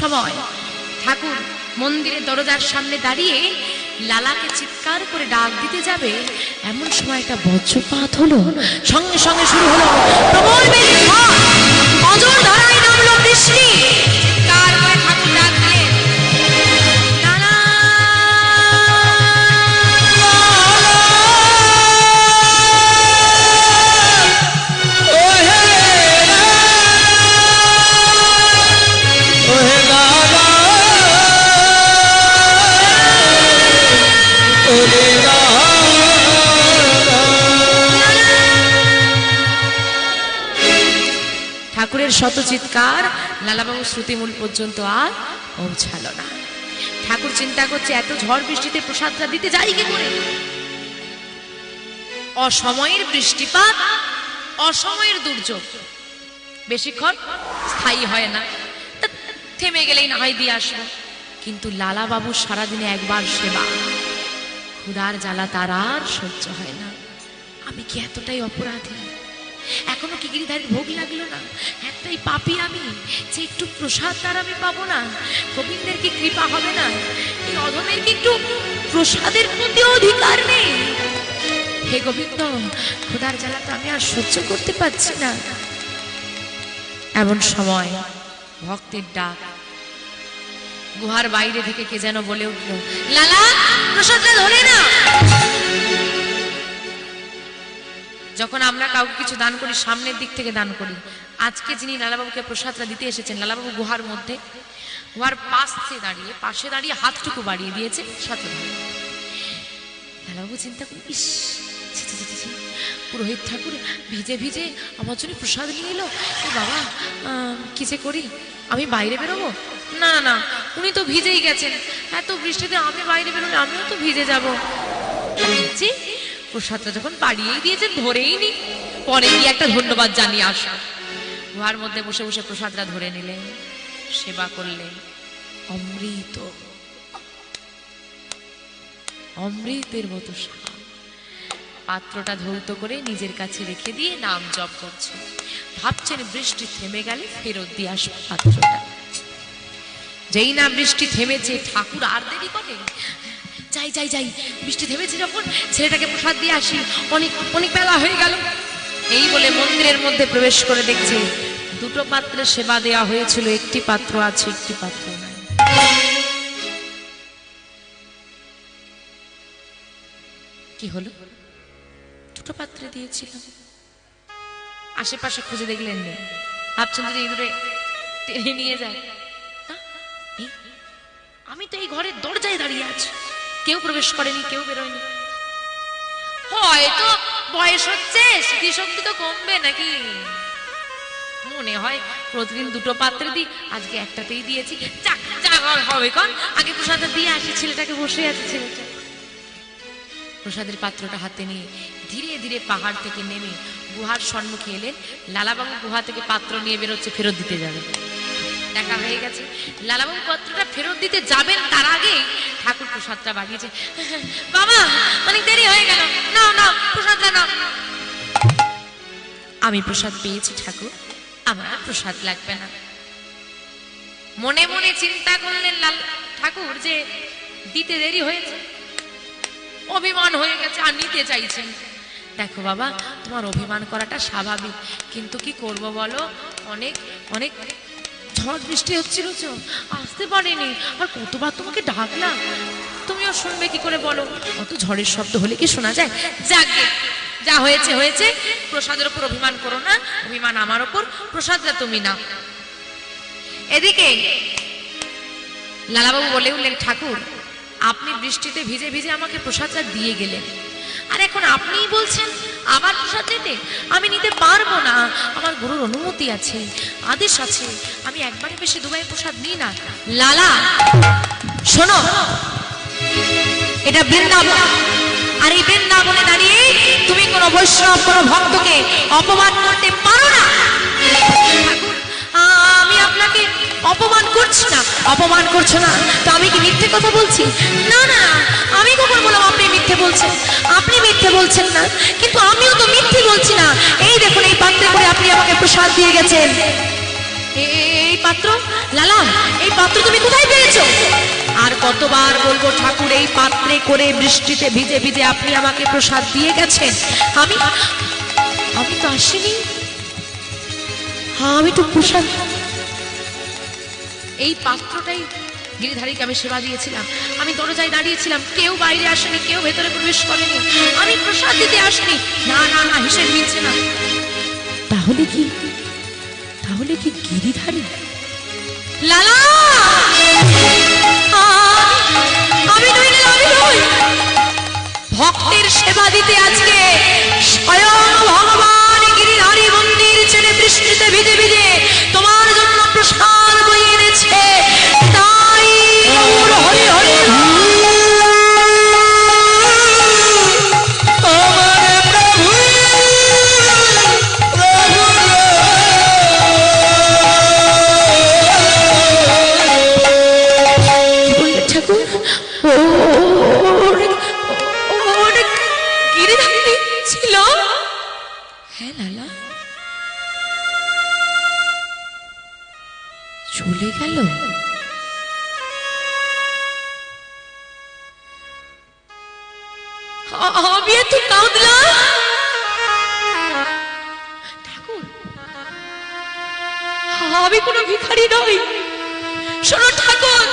সময়। ঠাকুর মন্দিরের দরজার সামনে দাঁড়িয়ে লালাকে চিৎকার করে ডাক দিতে যাবে। এমন সময় একটা বজ্রপাত হলো। সঙ্গে সঙ্গে শুরু হলো। প্রবল বেগে বৃষ্টি। শত চিৎকার লালাবাবু শ্রুতিমূল পর্যন্ত আর পৌঁছালো না। ঠাকুর চিন্তা করছে, এত ঝড় বৃষ্টিতে প্রসাদটা দিতে যাই কি করে? অসময়ের বৃষ্টিপাত, অসময়ের দুর্যোগ। বেশিক্ষণ স্থায়ী হয় না। থেমে গেলেই না হয় দিয়ে আসব। কিন্তু লালাবাবু সারাদিনে একবার সেবা। ক্ষুধার জ্বালা তার আর সহ্য হয় না। আমি কি এতটাই অপরাধী? এখনও কি গিরিধারীর ভোগ লাগল না। একটাই পাপি আমি, যে একটু প্রসাদ তার আমি পাবো না। গোবিন্দের কি কৃপা হবে না? এই অধমের কি একটু প্রসাদের প্রতি অধিকার নেই? হে গোবিন্দ খোদার জ্বালা তো আমি আর সহ্য করতে পারছি না। এমন সময় ভক্তের ডাক। গুহার বাইরে থেকে কে যেন বলে উঠল, লালা, প্রসাদটা ধরে না যখন আমরা কাউকে কিছু দান করি, সামনের দিক থেকে দান করি। আজকে যিনি লালাবাবুকে প্রসাদটা দিতে এসেছেন, লালাবাবু গুহার মধ্যে, গুহার পাশে দাঁড়িয়ে পাশে দাঁড়িয়ে হাতটুকু বাড়িয়ে দিয়েছে সাথে লালাবাবু চিন্তা করি ইস পুরোহিত ঠাকুর ভিজে ভিজে আমার জন্য প্রসাদ নিয়ে এলো। বাবা কি যে করি? আমি বাইরে বেরোবো? না না, উনি তো ভিজেই গেছেন। এত বৃষ্টিতে আমি বাইরে বেরোলে আমিও তো ভিজে যাব। প্রসাদটা যখন বাড়িয়েই দিয়েছেন, ধরেই নি পরে গিয়ে একটা ধন্যবাদ জানিয়ে আসো গুহার মধ্যে বসে বসে প্রসাদটা ধরে নিলেন, সেবা করলেন। অমৃত। অমৃতের মতো পাত্রটা ধৌত করে নিজের কাছে রেখে দিয়ে নাম জপ করছে। ভাবছেন বৃষ্টি থেমে গেলে ফেরত দিয়ে আসবে পাত্রটা। যেই না বৃষ্টি থেমেছে, ঠাকুর আর দেরি করে। যাই যাই যাই। বৃষ্টি থেমেছে যখন, ছেলেটাকে প্রসাদ দিয়ে আসি। অনেক অনেক বেলা হয়ে গেল। এই বলে মন্দিরের মধ্যে প্রবেশ করে দেখছে, দুটো পাত্রে সেবা দেওয়া হয়েছিল। একটি পাত্র আছে, একটি পাত্র নাই। কি হলো? দুটো পাত্রে দিয়েছিলাম। আশেপাশে খুঁজে দেখলেন নেই। ভাবছেন যদি এই দূরে টেনে নিয়ে যায়। আমি তো এই ঘরের দরজায় দাঁড়িয়ে আছি। কেউ প্রবেশ করেনি, কেউ বেরোয়নি। হয়তো বয়স হচ্ছে স্মৃতিশক্তি তো কমবে নাকি? মনে হয় প্রতিদিন দুটো পাত্রে দিই, আজকে একটাতেই দিয়েছি। যাক, যা হবে কন। আগে প্রসাদটা দিয়ে আসি, ছেলেটাকে বসে আছে ছেলেটা। প্রসাদের পাত্রটা হাতে নিয়ে ধীরে ধীরে পাহাড় থেকে নেমে গুহার সম্মুখে এলেন। লালাবাবু গুহা থেকে পাত্র নিয়ে বেরোচ্ছে, ফেরত দিতে যাবে। দেখা হয়ে গেছে। লালাবাবু পত্রটা ফেরত দিতে যাবেন তার আগেই ঠাকুর প্রসাদটা বাড়িয়েছে বাবা, অনেক দেরি হয়ে গেল। নাও নাও, প্রসাদটা নাও। আমি প্রসাদ পেয়েছি ঠাকুর। আমার প্রসাদ লাগবে না। মনে মনে চিন্তা করলেন লাল ঠাকুর যে দিতে দেরি হয়েছে। অভিমান হয়ে গেছে, আর নিতে চাইছেন। দেখো বাবা, তোমার অভিমান করাটা স্বাভাবিক। কিন্তু কি করব বলো? অনেক অনেক ঝড় বৃষ্টি হচ্ছিল তো আসতে পারিনি। আর কতবার তোমাকে ডাকলাম। তুমিও শুনবে কি করে বলো? অত ঝড়ের শব্দ হলে কি শোনা যায়? যাকে যা হয়েছে হয়েছে। প্রসাদের উপর অভিমান করো না। অভিমান আমার ওপর প্রসাদটা তুমি না এদিকে লালাবাবু বলে উঠলেন, ঠাকুর, আপনি বৃষ্টিতে ভিজে ভিজে আমাকে প্রসাদটা দিয়ে গেলেন। আর এখন আপনিই বলছেন আবার প্রসাদ নিতে আমি নিতে পারব না। আমার গুরুর অনুমতি আছে, আদেশ আছে। আমি একবারে বেশি দুবাই প্রসাদ নিই না। লালা, শোনো। এটা বৃন্দাবন। আর এই বৃন্দাবনে দাঁড়িয়ে তুমি কোনো বৈষ্ণব, কোনো ভক্তকে অপমান করতে পারো না। অপমান করছি না। অপমান করছ না? তো আমি কি মিথ্যে কথা বলছি? না না, আমি কখন বললাম, আপনি মিথ্যে বলছেন। আপনি মিথ্যে বলছেন না, কিন্তু আমিও তো মিথ্যে বলছি না। এই দেখুন, এই পাত্রে করে আপনি আমাকে প্রসাদ দিয়ে গেছেন। এই পাত্র, লালা, এই পাত্র তুমি কোথায় পেয়েছ? আর কতবার বলব, ঠাকুর, এই পাত্রে করে বৃষ্টিতে ভিজে ভিজে আপনি আমাকে প্রসাদ দিয়ে গেছেন। আমি আমি তো আসিনি। হ্যাঁ আমি তো প্রসাদ এই পাত্রটাই গিরিধারীকে আমি সেবা দিয়েছিলাম। আমি দরজায় দাঁড়িয়েছিলাম। কেউ বাইরে আসেনি কেউ ভেতরে প্রবেশ করেনি। আমি প্রসাদ দিতে আসেনি। না না না হিসেব মিলছে না। তাহলে কি? তাহলে কি গিরিধারী? লালা! আমি- আমি নই আমি নই। ভক্তের সেবা দিতে আজকে স্বয়ং ভগবান গিরিধারী মন্দির ছেড়ে বৃষ্টিতে ভিজে এত কাঁদলাম আমি কোনো ভিখারি নই। শোনো ঠাকুর,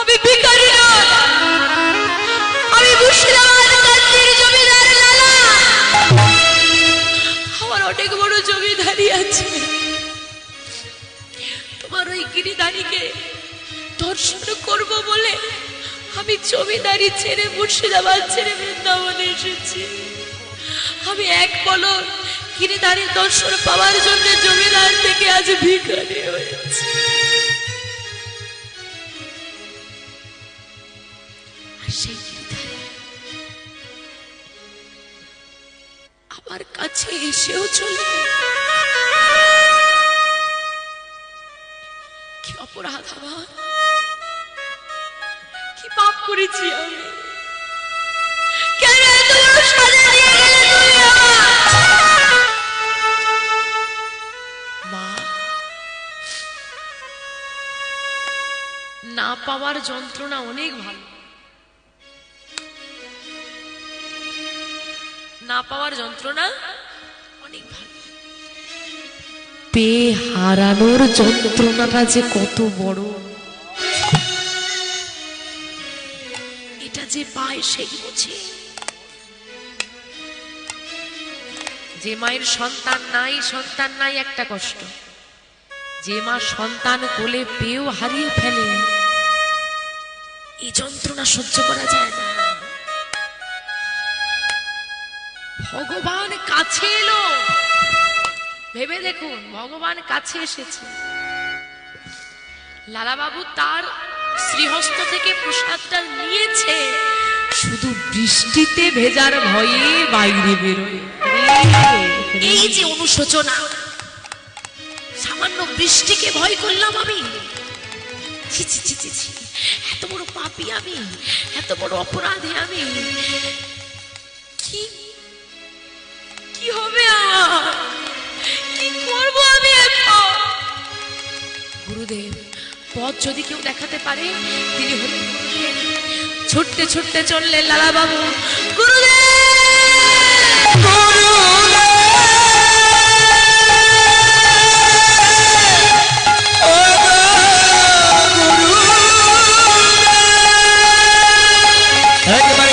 আমি ভিখারি নই আমি মুর্শিদাবাদ জমিদার লালা। আমার অনেক বড় জমিদারি আছে। তোমার ওই গিরিদারিকে দর্শন করব বলে আমি জমিদারি ছেড়ে মুর্শিদাবাদ ছেড়ে বৃন্দাবনে এসেছি। আমি এক পলক গিরিদারির দর্শন পাওয়ার জন্য জমিদার থেকে আজ ভিখারি হয়েছি। আমার কাছে এসেও চলে কি অপরাধ আমার। করেছি আমি। কেন এত বড় সাজা দিয়ে গেলে তুমি আমার? মা না পাওয়ার যন্ত্রণা অনেক ভালো। না পাওয়ার যন্ত্রণা অনেক ভালো। পেয়ে হারানোর যন্ত্রণাটা যে কত বড়। যে পায় সেই বোঝে। যে মায়ের সন্তান নাই সন্তান নাই একটা কষ্ট। যে মা সন্তান কোলে পেয়েও হারিয়ে ফেলে। এই যন্ত্রণা সহ্য করা যায় না। ভগবান কাছে এলো। ভেবে দেখুন, ভগবান কাছে এসেছে। লালাবাবু তার শ্রীহস্ত থেকে প্রসাদটা নিয়েছে। শুধু বৃষ্টিতে ভেজার ভয়ে বাইরে বেরোয়। এই যে অনুশোচনা সামান্য বৃষ্টিকে ভয় করলাম আমি। এত বড় পাপী আমি এত বড় অপরাধী আমি। কি কি হবে আমার কি করব আমি এখন? গুরুদেব পথ যদি কেউ দেখাতে পারে, তিনি হলেন গুরুদেব। ছুটতে ছুটতে চললেন লালা বাবু গুরুদেব! একবার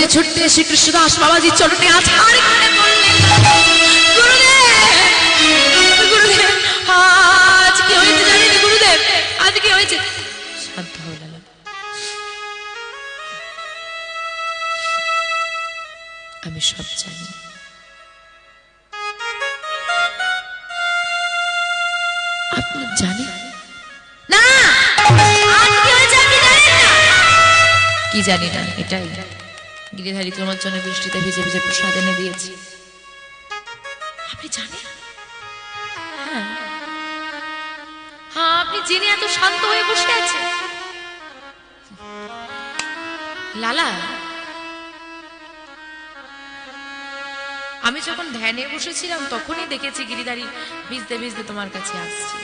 ছুটতে ছুটতে শ্রী কৃষ্ণদাস বাবাজির চরণে আজ আমি সব জানি। আপনি না? কি জানি না, এটাই। গিরিধারী তোমার জন্য বৃষ্টিতে ভিজে ভিজে প্রসাদ এনে দিয়েছি। আপনি জানেন? হ্যাঁ। হ্যাঁ আপনি জেনে এত শান্ত হয়ে বসে আছেন। লালা, আমি যখন ধ্যানে বসেছিলাম, তখনই দেখেছি গিরিধারী ভিজতে ভিজতে তোমার কাছে আসছে।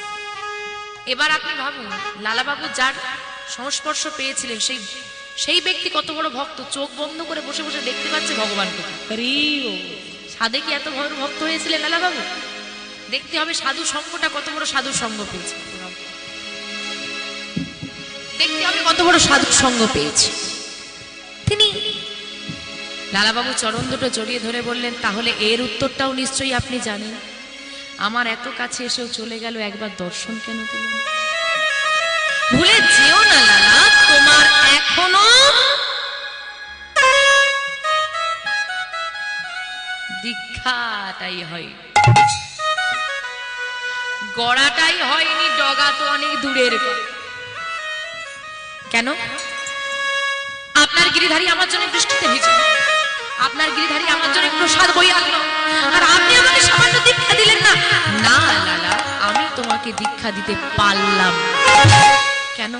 এবার আপনি ভাবুন, লালাবাবু যার সংস্পর্শ পেয়েছিলেন, সেই সেই ব্যক্তি কত বড় ভক্ত? চোখ বন্ধ করে বসে বসে দেখতে পাচ্ছে ভগবানকে। সাধে কি এত বড় ভক্ত হয়েছিলেন লালাবাবু? দেখতে হবে সাধু সঙ্গটা কত বড় সাধু সঙ্গ পেয়েছে। দেখতে হবে কত বড় সাধু সঙ্গ পেয়েছে। তিনি লালাবাবু চরণ দুটো জড়িয়ে ধরে বললেন তাহলে এর উত্তরটাও নিশ্চয়ই আপনি জানেন। আমার এত কাছে এসেও চলে গেল একবার দর্শন কেন দিল না? ভুলে যেও না লালা তোমার এখনও দীক্ষাটাই হয় গড়াটাই হয়নি, ডগা তো অনেক দূরের। কেন? আপনার গিরিধারী আমার জন্য বৃষ্টিতে ভিজে। আপনার গিরিধারী আমার জন্য প্রসাদ বই আনলো। আর আপনি আমাকে সামান্য দীক্ষা দিলেন না? না লালা আমি তোমাকে দীক্ষা দিতে পারলাম কেন?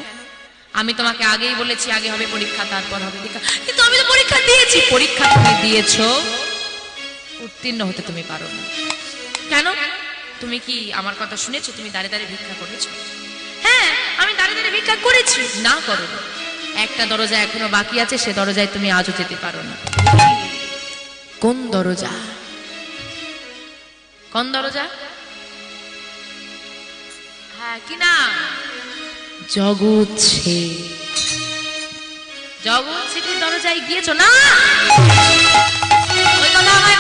আমি তোমাকে আগেই বলেছি, আগে হবে পরীক্ষা, তারপর হবে কিন্তু আমি তো পরীক্ষা দিয়েছি। পরীক্ষা তুমি দিয়েছ। উত্তীর্ণ হতে তুমি পারো না। কেন? তুমি কি আমার কথা শুনেছো? তুমি দাঁড়িয়ে দাঁড়িয়ে ভিক্ষা করেছ? হ্যাঁ আমি দাঁড়িয়ে দাঁড়িয়ে ভিক্ষা করেছি। না করো। একটা দরজা এখনও বাকি আছে, সে দরজায় তুমি আজও যেতে পারো না। কোন দরজা? কোন দরজা? হ্যাঁ কি না জগৎ ছে জগৎ সেটির দরজায় গিয়েছো না? ওই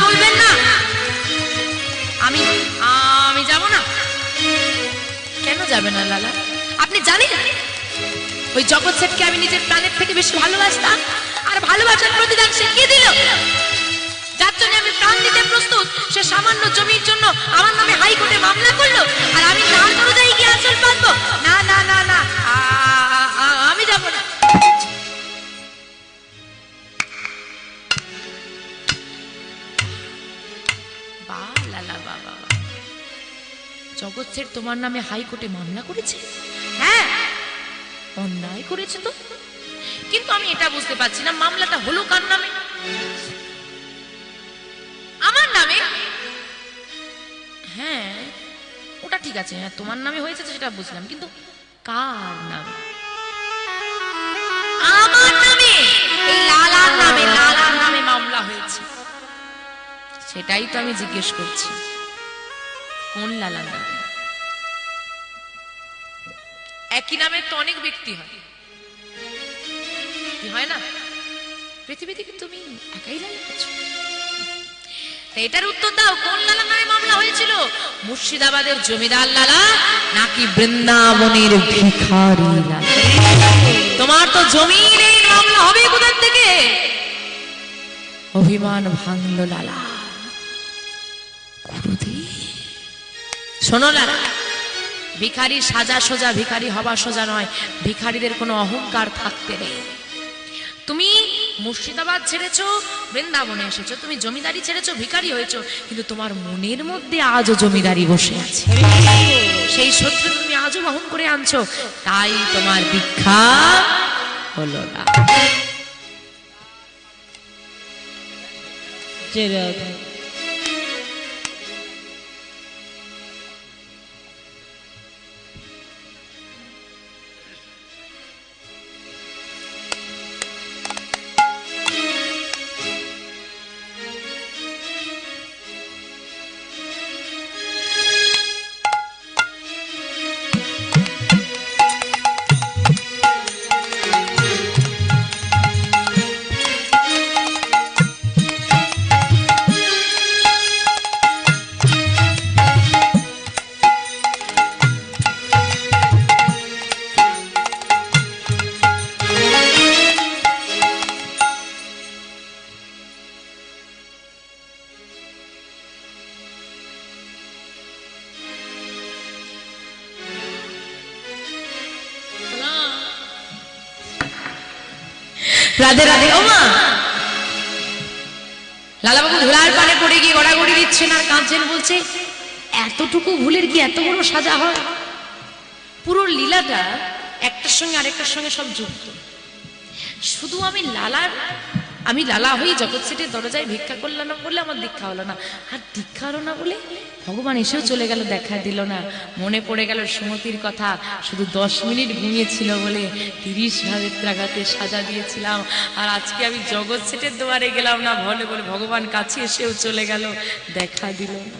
বলবেন না। আমি আমি যাব না। কেন যাবে না লালা? আপনি জানেন, ওই জগৎ সেটকে আমি নিজের প্রাণের থেকে বেশি ভালোবাসতাম, আর ভালোবাসার প্রতিদান সে কি দিল? প্রাণ দিতে প্রস্তুত, সে সামান্য জমির জন্য আমার নামে হাইকোর্টে মামলা করল, আর আমি তার দরজায় গিয়ে আচল পাতবো না না না না আমি যাব না। জগৎ সেট তোমার নামে হাইকোর্টে মামলা করেছে? হ্যাঁ অন্যায় করেছে তো। কিন্তু আমি এটা বুঝতে পারছি না, মামলাটা হলো কার নামে? ঠিক আছে হ্যাঁ তোমার নামে হয়েছে তো সেটা বুঝলাম, কিন্তু কার নামে? আমার নামে? লালার নামে লালার নামে মামলা হয়েছে। সেটাই তো আমি জিজ্ঞেস করছি। কোন লালার নামে? একই নামের তো অনেক ব্যক্তি হয়। হয় না? পৃথিবীতে তুমি একাই লালা এটার উত্তর দাও। কোন লালা নামে মামলা হয়েছিল? মুর্শিদাবাদের জমিদার লালা নাকি বৃন্দাবনের ভিখারি তোমার তো জমি নেই মামলা হবে কোথার থেকে? অভিমান ভাঙলো লালা। শোনো লালা ভিখারি সাজা সোজা, ভিখারি হবা সোজা নয়। ভিখারিদের কোনো অহংকার থাকতে নেই। তুমি মুর্শিদাবাদ ছেড়েছ বৃন্দাবনে এসেছ তুমি জমিদারি ছেড়েছো ভিকারি হয়েছো কিন্তু তোমার মনের মধ্যে আজও জমিদারি বসে আছে। সেই শত্রু তুমি আজও বহন করে আনছো তাই তোমার দীক্ষা হলো না। রাধে। দিচ্ছেন আর কাঁদছেন বলছে, এতটুকু ভুলের কি এত বড় সাজা হয়? পুরো লীলাটা একটার সঙ্গে আরেকটার সঙ্গে সব যুক্ত। শুধু আমি লালার আমি লালা হয়ে জগৎ সেটের দরজায় ভিক্ষা করলাম না বলে আমার দীক্ষা হলো না। আর দীক্ষা হলো না বলে ভগবান এসেও চলে গেল, দেখা দিল না। মনে পড়ে গেল সুমতির কথা, শুধু দশ মিনিট ঘুমিয়েছিল বলে তিরিশ ভাবের ত্রাগাতে সাজা দিয়েছিলাম। আর আজকে আমি জগৎ সেটের দুয়ারে গেলাম না বলে বলে ভগবান কাছে এসেও চলে গেল, দেখা দিল না।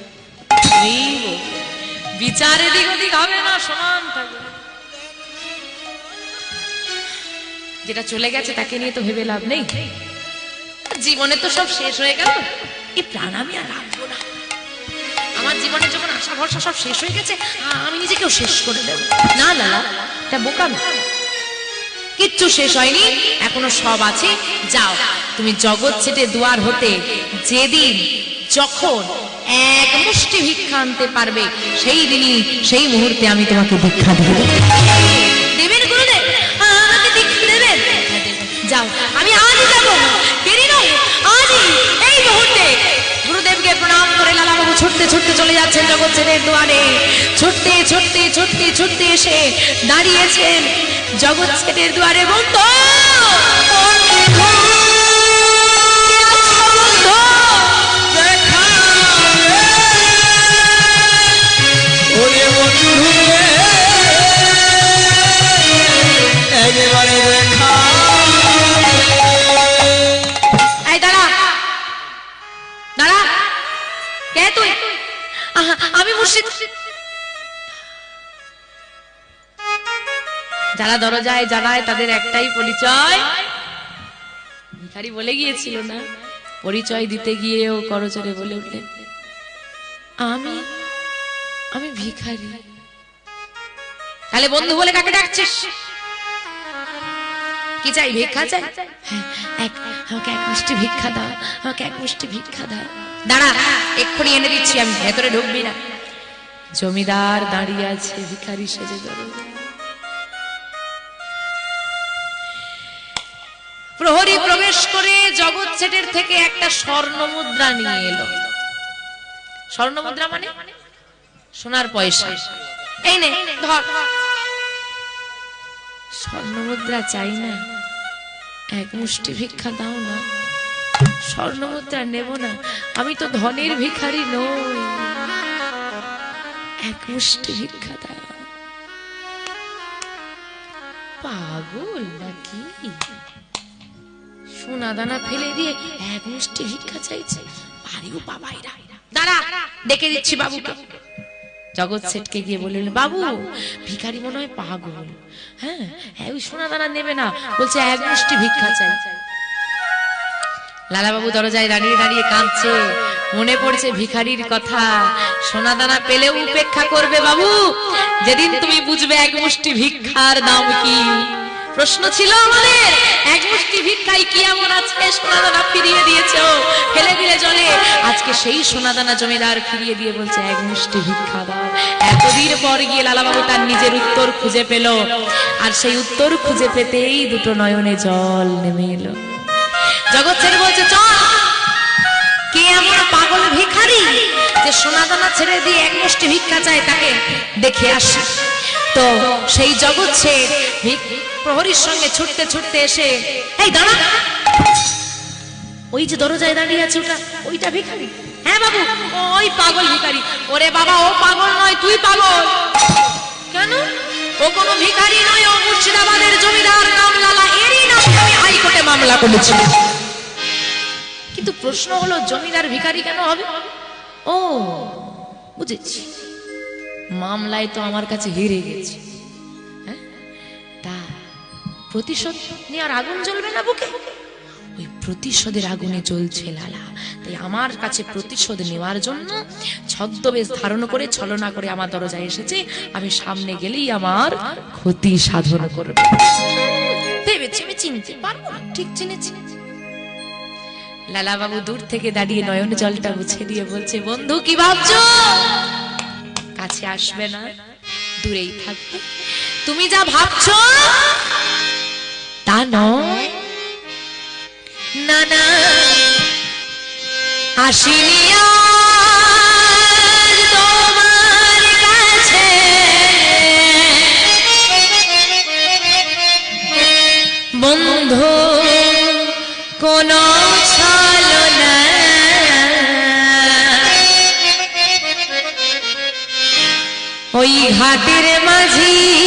বিচার এদিক ওদিক হবে না, সমান থাকবে। যেটা চলে গেছে তাকে নিয়ে তো ভেবে লাভ নেই। জীবনে তো সব শেষ হয়ে গেল। এই প্রাণ আমি আর রাখব না। আমার জীবনে যখন আশা ভরসা সব শেষ হয়ে গেছে, আমি নিজেকেও শেষ করে দেব। না লালা এটা বোকামি কিচ্ছু শেষ হয়নি। এখনও সব আছে। যাও, তুমি জগৎ ছেটে দুয়ার হতে যেদিন, যখন এক মুষ্টি ভিক্ষা আনতে পারবে, সেই দিনই, সেই মুহূর্তে আমি তোমাকে ভিক্ষা দেব। দেবেন গুরুদেব? আমাকে দীক্ষা দেবেন? যাও, আমি আজ যাব। প্রণাম করে লালা বাবু ছুটতে ছুটতে চলে যাচ্ছেন জগৎ সেনের দুয়ারে। ছুটতে ছুটতে ছুটতে ছুটতে এসে দাঁড়িয়েছেন জগৎ সেনের দুয়ারে বন্ধু। যারা দরজায় জানায় তাদের একটাই পরিচয়। ভিখারি বলে গিয়েছিল না পরিচয় দিতে গিয়েও করচরে বলে উঠলেন আমি আমি ভিখারি। তাহলে বন্ধু বলে কাকে ডাকছিস? কি চাই ভিক্ষা চাই? এক আমাকে এক মুষ্টি ভিক্ষা দাও আমাকে এক মুষ্টি ভিক্ষা দাও। দাঁড়া এক্ষুনি এনে দিচ্ছি আমি ভেতরে ঢুকবি না। জমিদার দাঁড়িয়ে আছে ভিখারি সেজে ধরো প্রহরী প্রবেশ করে জগৎ সেটের থেকে একটা স্বর্ণ মুদ্রা নিয়ে এলো। স্বর্ণ মুদ্রা মানে? সোনার পয়সা। এই নে, ধর। স্বর্ণ মুদ্রা চাই না। এক মুষ্টি ভিক্ষা দাও না। স্বর্ণ মুদ্রা নেব না। আমি তো ধনের ভিখারি নই। এক মুষ্টি ভিক্ষা দাও। পাগল নাকি? সোনা দানা ফেলে দিয়ে এক মুষ্টি ভিক্ষা চাইছে। পারিও বাবাইরা দাঁড়া, ডেকে দিচ্ছি জগৎ শেঠকে গিয়ে বললেন, বাবু, ভিখারি মনে হয় পাগল। হ্যাঁ হ্যাঁ ওই সোনা দানা নেবে না। বলছে, এক মুষ্টি ভিক্ষা চাই। দরজায় দাঁড়িয়ে দাঁড়িয়ে কাঁদছে। মনে পড়ছে ভিখারির কথা। সোনা দানা পেলেও উপেক্ষা করবে বাবু। যেদিন তুমি বুঝবে এক মুষ্টি ভিক্ষার দাম কি। প্রশ্ন ছিল আমাদের, এক মুষ্টি ভিক্ষাই কি এমন আছে সোনা দানা ফিরিয়ে দিয়েছ ফেলে দিলে জলে। আজকে সেই সোনা দানা জমিদার ফিরিয়ে দিয়ে বলছে, এক মুষ্টি ভিক্ষা দাও। এতদিন পর গিয়ে লালাবাবু তার নিজের উত্তর খুঁজে পেল। আর সেই উত্তর খুঁজে পেতেই দুটো নয়নে জল নেমে এলো। জগৎ ছেড়ে বলছে, চল। কে এমন পাগল ভিখারি যে সোনাদানা ছেড়ে দিয়ে এক মুষ্টি ভিক্ষা চায় তাকে? দেখে আসি। তো সেই জগৎ ভিক- প্রহরীর সঙ্গে ছুটতে ছুটতে এসে, এই দাঁড়া! ওই যে দরজায় দাঁড়িয়ে আছে ওটা, ওইটা ভিখারি। হ্যাঁ বাবু, ওই পাগল ভিখারি। ওরে বাবা, ও পাগল নয়, তুই পাগল। কেন? ও কোনো ভিখারি নয়, ও মুর্শিদাবাদের জমিদার নাম লালা এরই নামে আমি হাইকোর্টে মামলা করেছি। কিন্তু প্রশ্ন হলো, জমিদার ভিখারি কেন হবে? ও, বুঝেছি। মামলায় তো আমার কাছে হেরে গেছে। হ্যাঁ? তা প্রতিশোধ নেওয়ার আগুন জ্বলবে না বুকে? ওই প্রতিশোধের আগুনে জ্বলছে লালা। তাই আমার কাছে প্রতিশোধ নেওয়ার জন্য ছদ্মবেশ ধারণ করে, ছলনা করে আমার দরজায় এসেছে। আমি সামনে গেলেই আমার ক্ষতি সাধন করবে। ভেবেছি, আমি চিনতে পারব না। ঠিক চিনেছি। লালা বাবু দূর থেকে দাঁড়িয়ে নয়ন জলটা মুছে দিয়ে বলছে, বন্ধু, কি ভাবছ? কাছে আসবে না দূরেই থাকবে। তুমি যা ভাবছ তা না না আসিনি আজ তোমার ঘাটের মাঝি